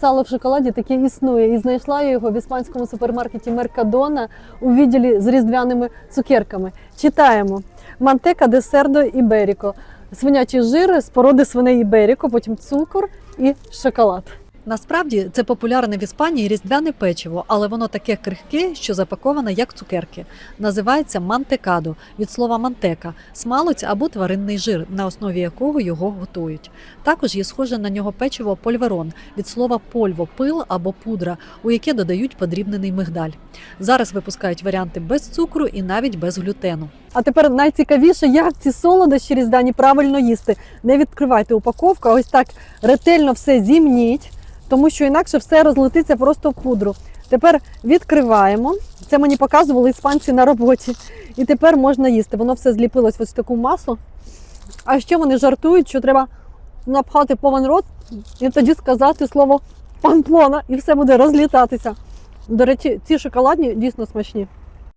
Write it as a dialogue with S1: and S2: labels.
S1: сало в шоколаді таке існує. І знайшла я його в іспанському супермаркеті Меркадона у відділі з різдвяними цукерками. Читаємо: Мантека де сердо іберіко. Свинячий жир з породи свиней іберіко, потім цукор і шоколад. Насправді це популярне в Іспанії різдвяне печиво, але воно таке крихке, що запаковане як цукерки. Називається мантекадо від слова мантека смалець або тваринний жир, на основі якого його готують. Також є схоже на нього печиво польверон від слова польво, пил або пудра, у яке додають подрібнений мигдаль. Зараз випускають варіанти без цукру і навіть без глютену. А тепер найцікавіше, як ці солодощі різдвяні правильно їсти. Не відкривайте упаковку, ось так ретельно все зімніть, тому що інакше все розлетиться просто в пудру. Тепер відкриваємо. Це мені показували іспанці на роботі. І тепер можна їсти. Воно все зліпилось в таку масу. А ще вони жартують, що треба напхати повен рот і тоді сказати слово памплона, і все буде розлітатися. До речі, ці шоколадні дійсно смачні.